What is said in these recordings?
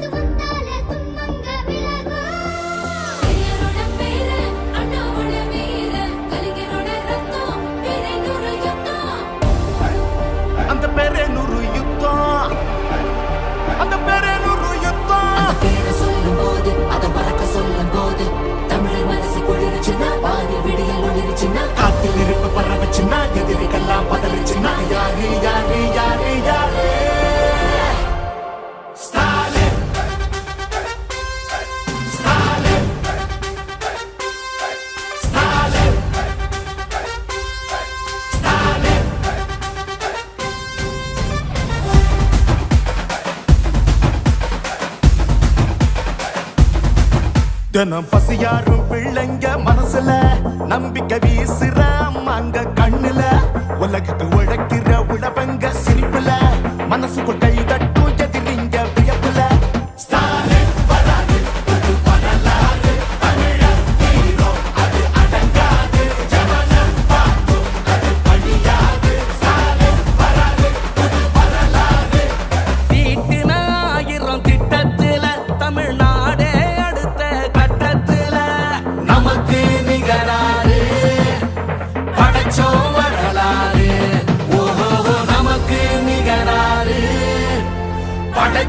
the தினம் பசியாரும் பிள்ளைங்க மனசுல நம்பிக்கை வீசுற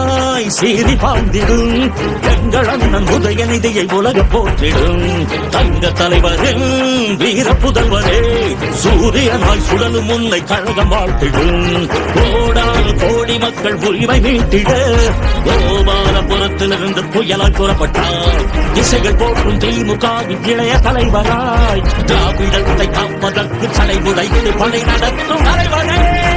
சிரிப்பாய் சீறி பாய்ந்திடும் எங்கள் அண்ணன் உதயநிதியை உலக போற்றிடும். தங்க தலைவரின் வீர புதல்வரே சூரியனாய் சுழலும் முன்னை கழகம் வாழ்த்திடும். கோடானு கோடி மக்கள் உரிமை மீட்டிட கோபாலபுரத்திலிருந்து புயலாய் புறப்பட்டார் திசைகள் போற்றும் திமுக இளைய தலைவராய். திராவிடத்தை காப்பதற்கு சடை பணி படை நடத்தும் தலைவரே.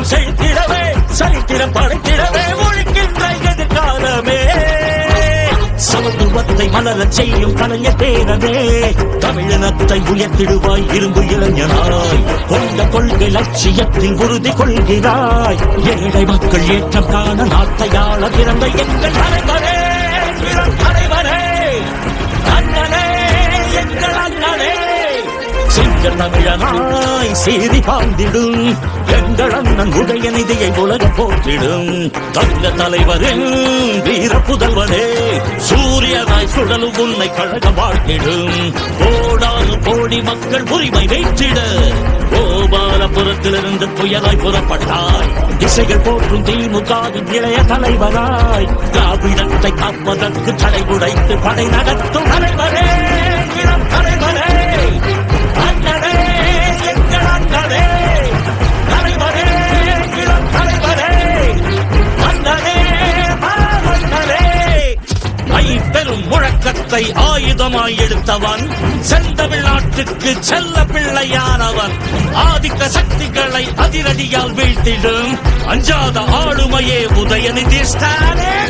தமிழகம் செழித்திடவே சரித்திரம் படைத்திடவே ஒழிக்கின்ற எதிர்காலமே. சமத்துவத்தை மலர செய்யும் கலைஞர் பேரனே தமிழினத்தை உயர்த்திடுவாய் இரும்பு இளைஞனாய். கொண்ட கொள்கை லட்சியத்தில் உறுதி கொள்கிறாய். ஏழை மக்கள் ஏற்றம் காண நாட்டையாள பிறந்த எங்கள் தலைவரே சிங்க தமிழனாய் சீறி பாய்ந்திடும் எங்கள் அண்ணன் உடைய நிதியை உலக போற்றிடும். தங்க தலைவரின் வீர புதல்வனே சூரியனாய் சுழலும் உன்னை கழக வாழ்த்திடும் கோடானு கோடி மக்கள் உரிமை வைத்திட கோபாலபுரத்திலிருந்து புயலாய் புறப்பட்டாய். திசைகள் போற்றும் திமுகவின் இளைய தலைவராய் திராவிடத்தை காப்பதற்கு தடை உடைத்து படை நடத்தும் பெரும் முழக்கத்தை ஆயுதமாய் எடுத்தவன். செந்தமிழ்நாட்டுக்கு செல்ல பிள்ளையானவன். ஆதிக்க சக்திகளை அதிரடியால் வீழ்த்திடும். அஞ்சாத ஆளுமையே உதயநிதி ஸ்டாலின்.